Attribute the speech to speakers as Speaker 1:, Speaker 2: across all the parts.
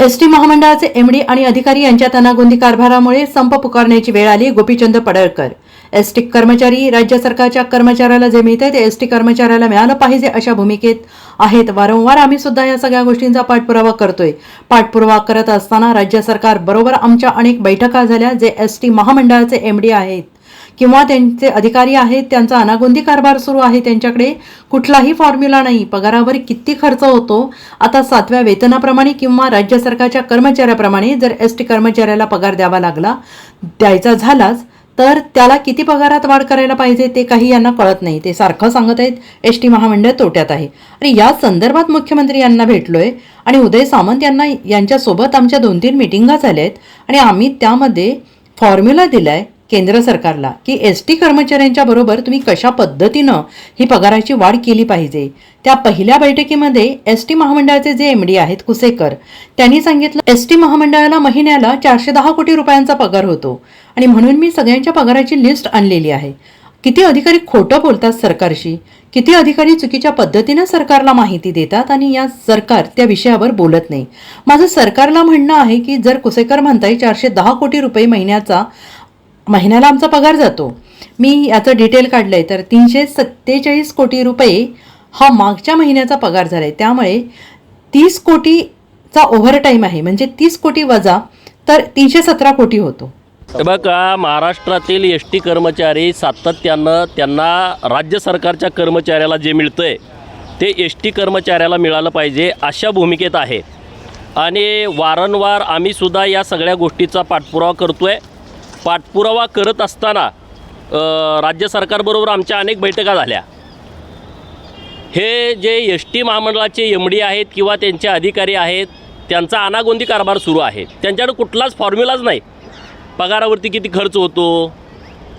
Speaker 1: S T महामंडळाचे MD आणि अधिकारी यांच्या तनागोंदी कारभारामुळे संप पुकारण्याची वेळ आली गोपीचंद पडळकर. एस टी कर्मचारी राज्य सरकारच्या कर्मचाऱ्याला जे मिळते ते एस टी कर्मचाऱ्याला मिळालं पाहिजे अशा भूमिकेत आहेत. वारंवार आम्ही सुद्धा या सगळ्या गोष्टींचा पाठपुरावा करतोय. पाठपुरावा करत असताना राज्य सरकार बरोबर आमच्या अनेक बैठका झाल्या जे एस टी महामंडळाचे एमडी आहेत. किंवा त्यांचे अधिकारी आहेत त्यांचा अनागोंदी कारभार सुरू आहे त्यांच्याकडे कुठलाही फॉर्म्युला नाही. पगारावर किती खर्च होतो? आता सातव्या वेतनाप्रमाणे किंवा राज्य सरकारच्या कर्मचाऱ्याप्रमाणे जर एस टी कर्मचाऱ्याला पगार द्यावा लागला द्यायचा झालाच तर त्याला किती पगारात वाढ करायला पाहिजे ते काही यांना कळत नाही. ते सारखं सांगत आहेत एस टी महामंडळ तोट्यात आहे. आणि या संदर्भात मुख्यमंत्री यांना भेटलोय आणि उदय सामंत यांना यांच्यासोबत आमच्या दोन तीन मिटिंगा झाल्या आहेत आणि आम्ही त्यामध्ये फॉर्म्युला दिलाय केंद्र सरकारला की एस टी कर्मचाऱ्यांच्या बरोबर तुम्ही कशा पद्धतीनं ही पगाराची वाढ केली पाहिजे? त्या पहिल्या बैठकीमध्ये एस टी महामंडळाचे जे एम डी आहेत कुसेकर त्यांनी सांगितलं एस टी महामंडळाला महिन्याला चारशे दहा कोटी रुपयांचा पगार होतो आणि म्हणून मी सगळ्यांच्या पगाराची लिस्ट आणलेली आहे. किती अधिकारी खोटं बोलतात सरकारशी? किती अधिकारी चुकीच्या पद्धतीनं सरकारला माहिती देतात आणि या सरकार त्या विषयावर बोलत नाही? माझं सरकारला म्हणणं आहे की जर कुसेकर म्हणताय चारशे दहा कोटी रुपये महिन्याचा महिन्याला आमचा पगार जातो. मी याचं डिटेल काढलं आहे तर तीनशे सत्तेचाळीस कोटी रुपये हा मागच्या महिन्याचा पगार झाला आहे त्यामुळे तीस कोटीचा ओव्हरटाईम आहे म्हणजे तीस कोटी वजा तर तीनशे सतरा कोटी होतो.
Speaker 2: बघा महाराष्ट्रातील एस टी कर्मचारी सातत्यानं त्यांना राज्य सरकारच्या कर्मचाऱ्याला जे मिळतं आहे ते एस टी कर्मचाऱ्याला मिळालं पाहिजे अशा भूमिकेत आहे. आणि वारंवार आम्हीसुद्धा या सगळ्या गोष्टीचा पाठपुरावा करतो आहे पाठपुरावा करत असताना राज्य सरकारबरोबर आमच्या अनेक बैठका झाल्या. हे जे एस टी महामंडळाचे एम डी आहेत किंवा त्यांचे अधिकारी आहेत त्यांचा अनागोंदी कारभार सुरू आहे. त्यांच्याकडे कुठलाच फॉर्म्युलाच नाही. पगारावरती किती खर्च होतो?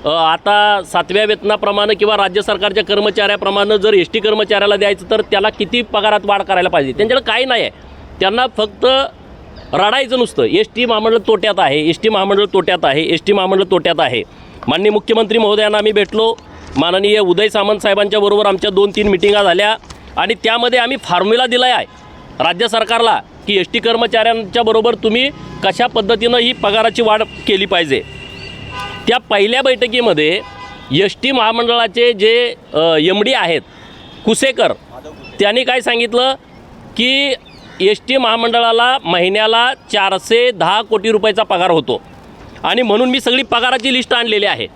Speaker 2: आता सातव्या वेतनाप्रमाणे किंवा राज्य सरकारच्या कर्मचाऱ्याप्रमाणे जर एस टी कर्मचाऱ्याला द्यायचं तर त्याला किती पगारात वाढ करायला पाहिजे? त्यांच्याकडे काही नाही आहे. त्यांना फक्त रडायचं नुसतं. एस टी महामंडळ तोट्यात आहे. एस टी महामंडळ तोट्यात आहे. एस टी महामंडळ तोट्यात आहे. माननीय मुख्यमंत्री महोदयांना आम्ही भेटलो. माननीय उदय सामंत साहेबांच्या बरोबर आमच्या दोन तीन मिटिंगा झाल्या. आणि त्यामध्ये आम्ही फॉर्म्युला दिला आहे. राज्य सरकारला की एस टी कर्मचाऱ्यांच्या बरोबर तुम्ही कशा पद्धतीनं ही पगाराची वाढ केली पाहिजे. त्या पहिल्या बैठकीमध्ये एस टी महामंडळाचे जे एम डी आहेत कुसेकर त्यांनी काय सांगितलं की एस टी महामंडळाला महिन्याला चारशे दहा कोटी रुपयाचा पगार होतो. आणि म्हणून मी सगळी पगाराची लिस्ट आणलेली आहे.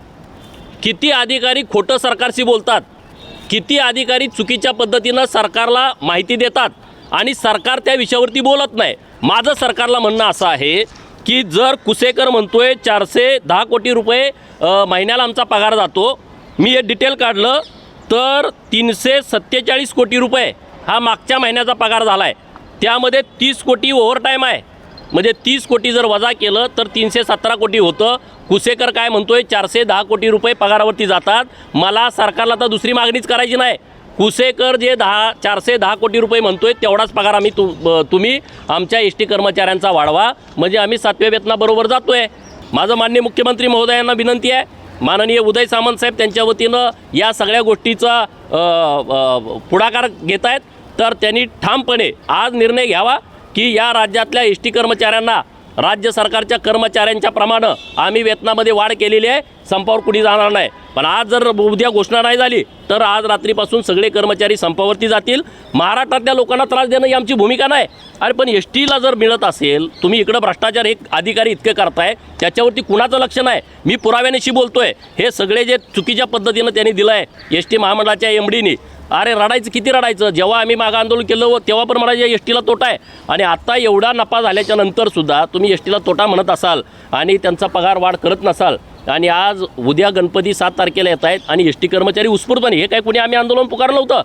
Speaker 2: किती अधिकारी खोटं सरकारशी बोलतात किती अधिकारी चुकीच्या पद्धतीनं सरकारला माहिती देतात आणि सरकार त्या विषयावरती बोलत नाही. माझं सरकारला म्हणणं असं आहे की जर कुसेकर म्हणतोय चारशे दहा कोटी रुपये महिन्याला आमचा पगार जातो मी हे डिटेल काढलं तर तीनशे सत्तेचाळीस कोटी रुपये हा मागच्या महिन्याचा पगार झाला आहे त्यामध्ये तीस कोटी ओव्हरटाईम आहे. म्हणजे तीस कोटी जर वजा केलं तर तीनशे सतरा कोटी होतं. कुसेकर काय म्हणतोय चारशे दहा कोटी रुपये पगारावरती जातात. मला सरकारला तर दुसरी मागणीच करायची नाही. कुसेकर जे दहा चारशे दहा कोटी रुपये म्हणतोय तेवढाच पगार आम्ही तु तुम्ही आमच्या एस टी कर्मचाऱ्यांचा वाढवा. म्हणजे आम्ही सातव्या वेतनाबरोबर जातोय. माझं मान्य मुख्यमंत्री महोदयांना विनंती आहे. माननीय उदय सामंत साहेब त्यांच्या वतीनं या सगळ्या गोष्टीचा पुढाकार घेत आहेत तर त्यांनी ठामपणे आज निर्णय घ्यावा की या राज्यातल्या एस टी कर्मचाऱ्यांना राज्य सरकारच्या कर्मचाऱ्यांच्या प्रमाणे आम्ही वेतनामध्ये वाढ केलेली आहे संपावर कुणी जाणार नाही. पण आज जर उद्या घोषणा नाही झाली तर आज रात्रीपासून सगळे कर्मचारी संपावरती जातील. महाराष्ट्रातल्या लोकांना त्रास देणं ही आमची भूमिका नाही. अरे पण एस टीला जर मिळत असेल तुम्ही इकडं भ्रष्टाचार एक अधिकारी इतके करताय त्याच्यावरती कुणाचं लक्ष नाही? मी पुराव्यानेशी बोलतोय. हे सगळे जे चुकीच्या पद्धतीनं त्यांनी दिलं आहे एस टी महामंडळाच्या एम डीनी अरे रडायचं किती रडायचं? जेव्हा आम्ही मागं आंदोलन केलं व तेव्हा पण म्हणायचे एस टीला तोटा आहे. आणि आत्ता एवढा नफा झाल्याच्या नंतरसुद्धा तुम्ही एस टीला तोटा म्हणत असाल आणि त्यांचा पगार वाढ करत नसाल आणि आज उद्या गणपती सात तारखेला येत आहेत आणि एस टी कर्मचारी उत्स्फूर्तपणे हे काय कुणी आम्ही आंदोलन पुकारलं होतं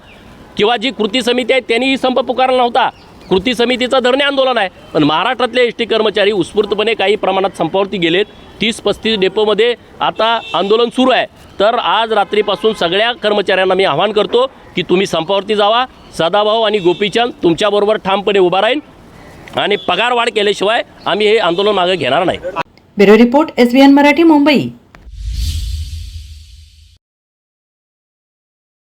Speaker 2: किंवा जी कृती समिती आहे त्यांनीही संप पुकारला नव्हता? कृती समितीचं धरणे आंदोलन आहे. पण महाराष्ट्रातले एस टी कर्मचारी उत्स्फूर्तपणे काही प्रमाणात संपावरती गेलेत. तीस पस्तीस डेपोमध्ये आता आंदोलन सुरू आहे. तर आज रात्रीपासून सगळ्या कर्मचाऱ्यांना मी आवाहन करतो की तुम्ही संपावरती जावा. सदाभाऊ आणि गोपीचंद तुमच्याबरोबर ठामपणे उभा राहील आणि पगार वाढ केल्याशिवाय आम्ही हे आंदोलन मागे घेणार नाही.
Speaker 1: Bureau report S Marathi Mumbai.